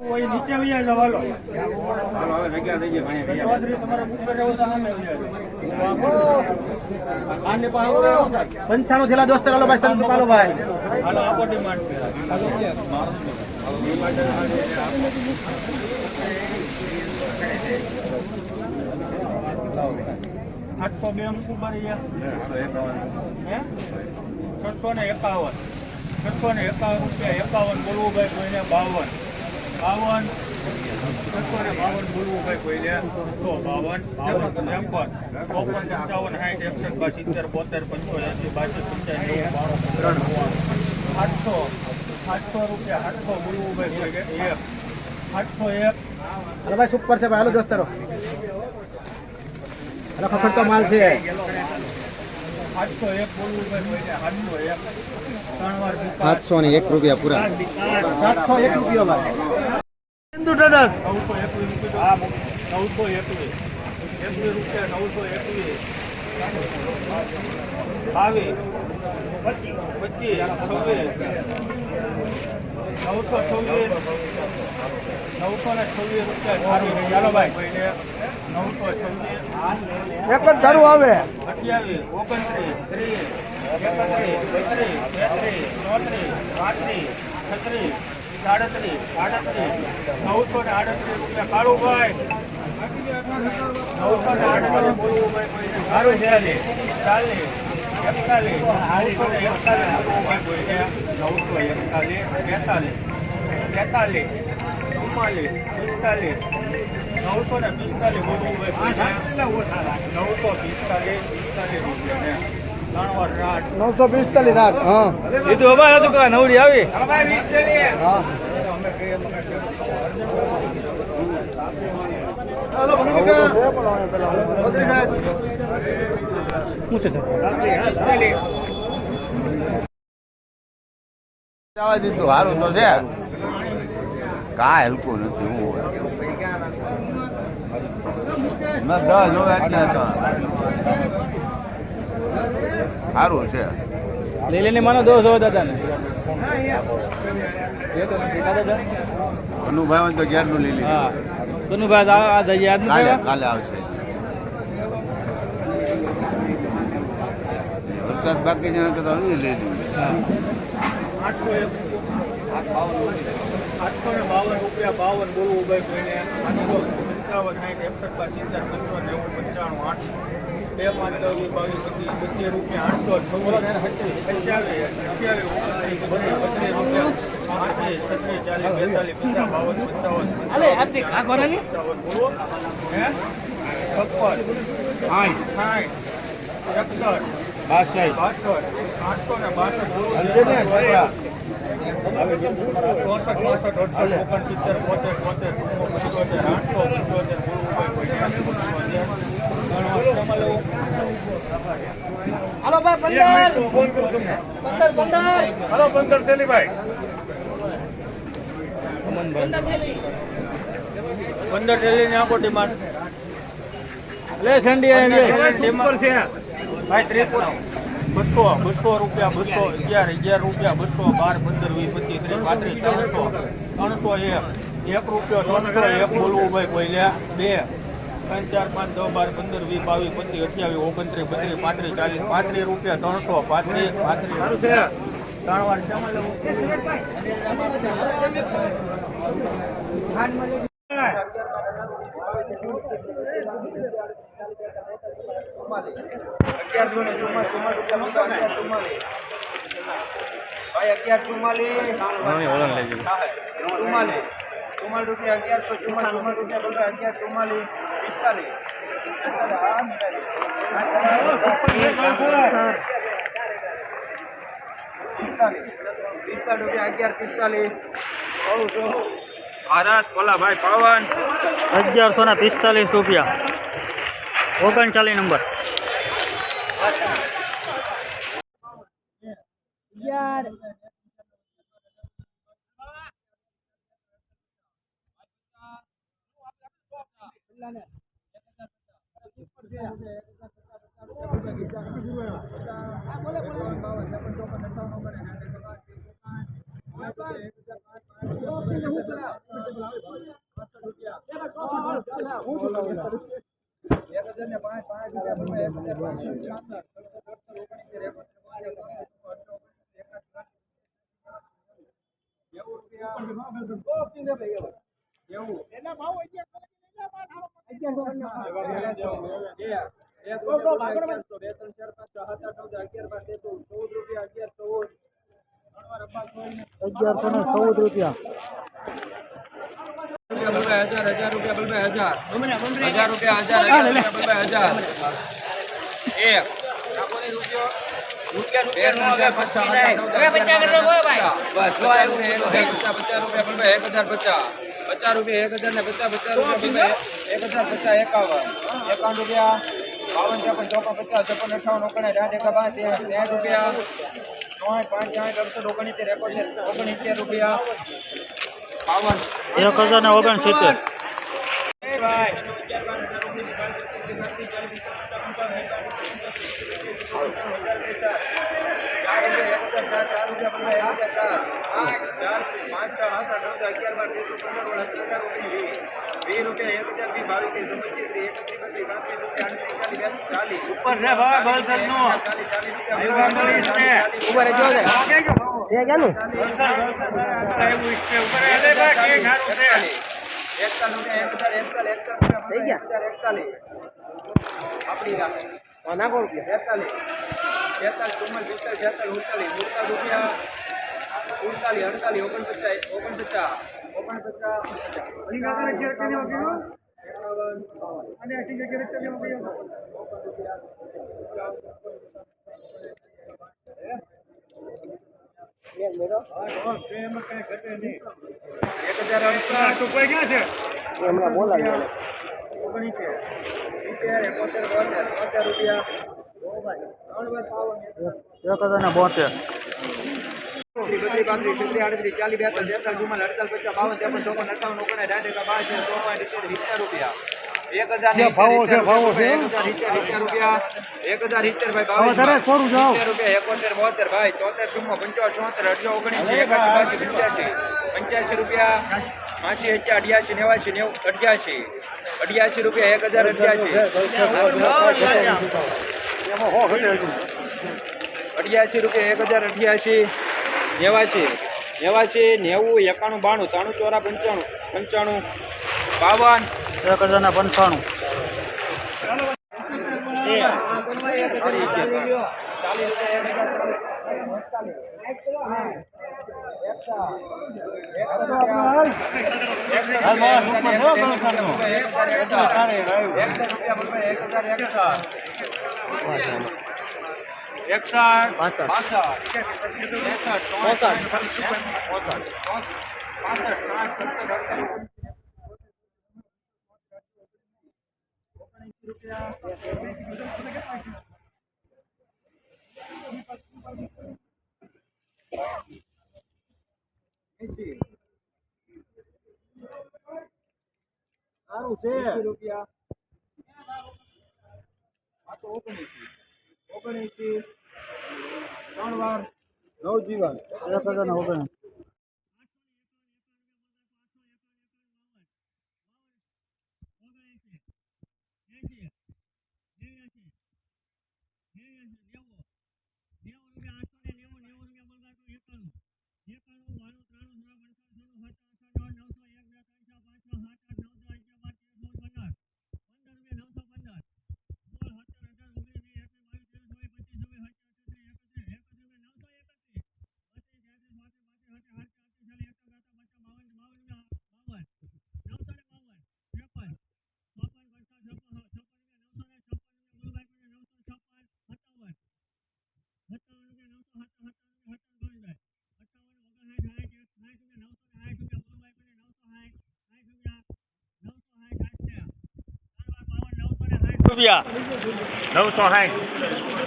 ઓય નીચે વહી જાવ હાલો. હાલો હવે જગ્યા થઈ ગઈ ભાઈ ગયા ચૌધરી તમારે ઉપર રહેવું તો સામે આને પાસે આવો આવો સાહેબ. પંચાણું થેલા દોસ્તર હાલો ભાઈ સંત પાલો ભાઈ. હાલો આપો ડિમાન્ડ આઠસો બે હે છસો ને એકાવન. છસો ને એકાવન રૂપિયા એકાવન બોલવું ભાઈ કોઈને બાવન. બાવન. છસો ને બાવન બોલવું ભાઈ કોઈને તો બાવન બાવન ત્રેપન ચોપન પંચાવન સાઠ એકસઠ બાર સિત્તેર બોતેર પંચોતેર બાસઠ પંચાવન નેવું ત્રણ આઠસો આઠસો રૂપિયા આઠસો બોલવું ભાઈ કોઈને એક. આઠસો એક. હાલો ભાઈ સુપર છે ભાઈ. હાલો દોસ્તરો. હાલો ખખડતો માલ છે. આઠસો એક બોલવું ભાઈ કોઈને આઠસો એક. ત્રણ વાર સાતસો એક રૂપિયા પૂરા. સાતસો એક રૂપિયા ભાઈ. હિન્દુ ટનસ નવસો એકવીસ એકવીસ રૂપિયા નવસો એકવીસ બાવીસ પચીસ છવ્વીસ નવસો છવ્વીસ નવસો ને છવ્વીસ રૂપિયા ચાલો ભાઈ નવસો છવ્વીસ એક જ ધરું આવે. અઠ્યાવીસ ઓગણત્રીસ, ત્રીસ, એકત્રીસ, બત્રીસ, ચોત્રીસ, પાંત્રીસ, છત્રીસ સાડત્રીસ આડત્રીસ નવસો ને રૂપિયા કાળુભાઈ નવસો ને આડત્રીસ બોલવું સારું ચાલીસ ચાલીસ એકતાલીસ નવસો ને એકતાલીસ નવસો એકતાલીસ બેતાલીસ તેતાલીસ ચુમ્માલીસ પિસ્તાલીસ નવસો ને પિસ્તાલીસ બોલવું નવસો પિસ્તાલીસ પિસ્તાલીસ રૂપિયા. નવસો પિસ્તાલીસ રાખ હા. લીધું અમારે હતું કે નવડી આવી. જવા દીધું સારું તો છે. કાંઈ હલકું નથી હું મેં દસ જોવે એટલે તો. સારું છે. લઈ લઈને માનો દોષ હોય દાદાને. અનુભાઈ હોય તો ક્યારનું લઈ લીધું હા. કનુભાઈ આ આ જઈએ. આજનું કાલે કાલે આવશે. વરસાદ બાકી છે તો હવે લઈ લીધું આઠસો ને બાવન રૂપિયા બાવન બોલવું ભાઈ કોઈને. પંચાવન સાઠ એકસઠ બાર સિત્તેર પંચાવન નેવું પંચાણું આઠ બે પાંચ દસ વીસ બાવીસ પચીસ પચીસ રૂપિયા આઠસો બાસઠ બાસઠ આઠસો ને બાસઠ. ચોસઠ પાસઠ અડસઠ ઓગણસિત્તેર બોતેર બોતેર પંચોતેર આઠસો પંચોતેર. હાલો ભાઈ પંદર પંદર પંદર હલો પંદર થેલી. ભાઈ પંદર થેલી ને આપો ડિમાન્ડ લે સંડી ભાઈ ત્રેપન બસો બસો રૂપિયા બસો અગિયાર અગિયાર રૂપિયા બસો બાર પંદર વીસ પચીસ ત્રીસ પાંત્રીસ ત્રણસો ત્રણસો એક. એક રૂપિયો ત્રણસો એક બોલવું ભાઈ કોઈ લે. બે. ત્રણ ચાર પાંચ દસ બાર પંદર વીસ બાવીસ પચીસ અઠ્યાવીસ ઓગણત્રીસ બત્રીસ પાંત્રીસ ચાલીસ પાંત્રીસ રૂપિયા ત્રણસો પાંત્રીસ પાંત્રીસ ત્રણ વાર અગિયારસો ને ચુમ્માલીસ ચુમ્માલીસ ચુમ્માલીસ ચુમ્માલીસ. ચુમ્માલીસ. ચુમ્માલીસ. રૂપિયા અગિયારસો ચુમ્માલીસ ચુમ્માલીસ રૂપિયા બોલો અગિયાર ચુમ્માલીસ. અગિયારસો ને પિસ્તાલીસ રૂપિયા ઓગણચાલીસ નંબર. યાર બોલે બોલે. બાવન ચોપન સત્તાવન ઓગણ સોળ ને અગિયારસો ને ચૌદ રૂપિયા રૂપિયા બોલવા હજાર હજાર રૂપિયા બોલવા હજાર હજાર રૂપિયા હજાર હજાર રૂપિયા બોલવા હજાર એક બે ત્રણ ચાર પાંચ છ સાત આઠ નવ દસ અગિયાર બાર તેર ચૌદ. પચાસ રૂપિયા બોલવા એક હજાર પચાસ પચાસ રૂપિયા એક હજાર ને પચાસ પચાસ રૂપિયા બોલવા એક હજાર પચાસ એકાવન એકાવન રૂપિયા બાવન ત્રેપન ચોપન પચાસ છપ્પન અઠાવન ઓગણીસ આઠ એકા બાર તેર સાઠ રૂપિયા નોય પાંચ આઠ અડસઠ ઓગણીસેર એકોતેર ઓગણીસેર રૂપિયા બાવન એક હજાર ને ઓગણસિત્તેર એ ભાઈ ઉપર છે ભાઈ વલસાડ નો. ઉપર જો છે એવું છે ઉપર એટલે. ભાઈ કે ખારું છે આપણી નાખો રૂપિયા. એકતાલીસ એકતાલીસ ચુમ્માલીસ પિસ્તાલીસ છેતાલીસ ઉડતાલીસ ઉડતાલીસ રૂપિયા ઉડતાલીસ અડતાલીસ ઓગણપચાસ ઓગણપચાસ ઓગણપચાસ કોઈ ક્યાં છે હમણાં બોલાવી ઓગણીસેર સિત્તેર એકોતેર બોતેર બોતેર રૂપિયા ત્રણ વાર પાવન એક હજાર ને બોતેર બત્રીસ પાંત્રીસ છત્રીસ આડત્રીસ ચાલીસ બેતાલીસ તેતાલીસ ચુમ્માલીસ અડતાલીસ પચાસ બાવન ત્રેપન ચોપન અઠાવન ઓગણ સાઠ બાર સિત્તેર રૂપિયા. એક હજાર ભાવો છે, ભાવો છે. રૂપિયા એક હજાર સિત્તેર ભાઈ હવે થોડું રૂપિયા એકોતેર બોતેર ભાઈ ચોતેર ચુમ્મો પંચાવન ચોતેર અઢાર ઓગણીસી એકાસી બાસી પંચ્યાસી પંચ્યાસી રૂપિયા માસી અઠ્યા અઢ્યાસી નેવાસી નેવું અઠ્યાસી અઢ્યાસી રૂપિયા એક હજાર અઠ્યાસી અઠ્યાસી રૂપિયા એક હજાર અઠ્યાસી નેવાસી નેવાસી નેવું એકાણું બાણું ત્રાણું ચોરા પંચાણું પંચાણું બાવન એક હજાર એકસઠ પંચાણું એકસાઠ પાસઠ. સારું છે રૂપિયા આ તો ઓગણીસી ઓગણીસી ત્રણ વાર નવજીવન એક હજાર ને ઓગણ રૂપિયા નવસો સાઠ.